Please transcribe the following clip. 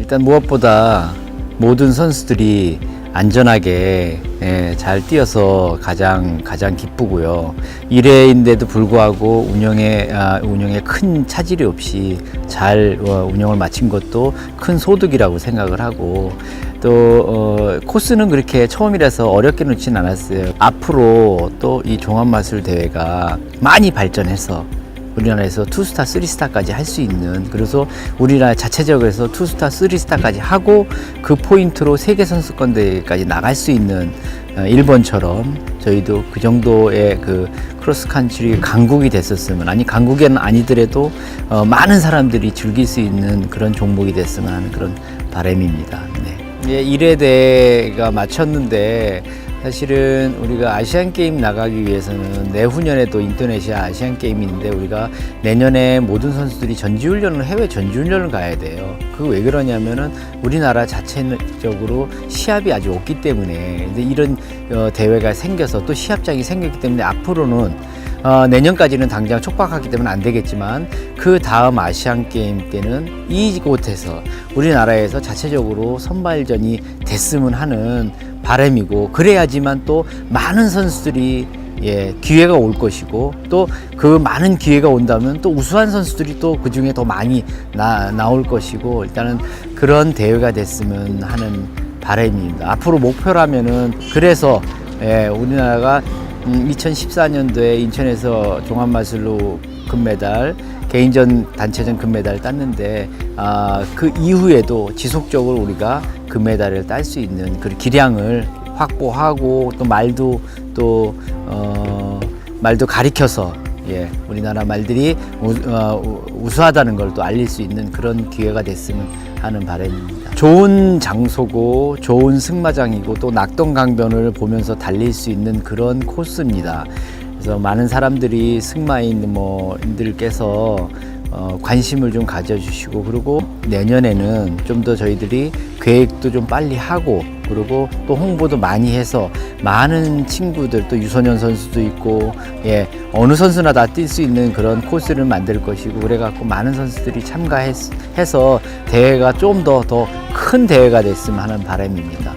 일단 무엇보다 모든 선수들이 안전하게 예, 잘 뛰어서 가장 가장 기쁘고요. 1회인데도 불구하고 운영에 아, 운영에 큰 차질이 없이 잘 어, 운영을 마친 것도 큰 소득이라고 생각을 하고 또 어, 코스는 그렇게 처음이라서 어렵게 놓지는 않았어요. 앞으로 또 이 종합마술 대회가 많이 발전해서 우리나라에서 투스타, 쓰리스타까지 할 수 있는 그래서 우리나라 자체적으로 투스타, 쓰리스타까지 하고 그 포인트로 세계 선수권 대회까지 나갈 수 있는 어, 일본처럼 저희도 그 정도의 그 크로스 칸트리 강국이 됐었으면 아니 강국에는 아니더라도 어, 많은 사람들이 즐길 수 있는 그런 종목이 됐으면 하는 그런 바람입니다. 네. 예, 1회 대회가 마쳤는데 사실은 우리가 아시안 게임 나가기 위해서는 내후년에 또 인도네시아 아시안 게임이 있는데 우리가 내년에 모든 선수들이 전지훈련을 해외 전지훈련을 가야 돼요. 그 왜 그러냐면은 우리나라 자체적으로 시합이 아직 없기 때문에 이런 어, 대회가 생겨서 또 시합장이 생겼기 때문에 앞으로는 어, 내년까지는 당장 촉박하기 때문에 안 되겠지만 그 다음 아시안 게임 때는 이곳에서 우리나라에서 자체적으로 선발전이 됐으면 하는 바람이고 그래야지만 또 많은 선수들이 예, 기회가 올 것이고 또 그 많은 기회가 온다면 또 우수한 선수들이 또 그 중에 더 많이 나, 나올 것이고 일단은 그런 대회가 됐으면 하는 바람입니다. 앞으로 목표라면은 그래서 예, 우리나라가 음, 2014년도에 인천에서 종합마술로 금메달, 개인전 단체전 금메달을 땄는데 아, 그 이후에도 지속적으로 우리가 금메달을 딸 수 있는 그 기량을 확보하고 또 말도 또 어, 말도 가리켜서 예, 우리나라 말들이 우, 어, 우수하다는 걸 또 알릴 수 있는 그런 기회가 됐으면 하는 바람입니다. 좋은 장소고 좋은 승마장이고 또 낙동강변을 보면서 달릴 수 있는 그런 코스입니다. 그래서 많은 사람들이 승마인 뭐들께서 어, 관심을 좀 가져주시고 그리고 내년에는 좀 더 저희들이 계획도 좀 빨리 하고 그리고 또 홍보도 많이 해서 많은 친구들 또 유소년 선수도 있고 예 어느 선수나 다 뛸 수 있는 그런 코스를 만들 것이고 그래갖고 많은 선수들이 참가해서 대회가 좀 더 더 큰 대회가 됐으면 하는 바람입니다.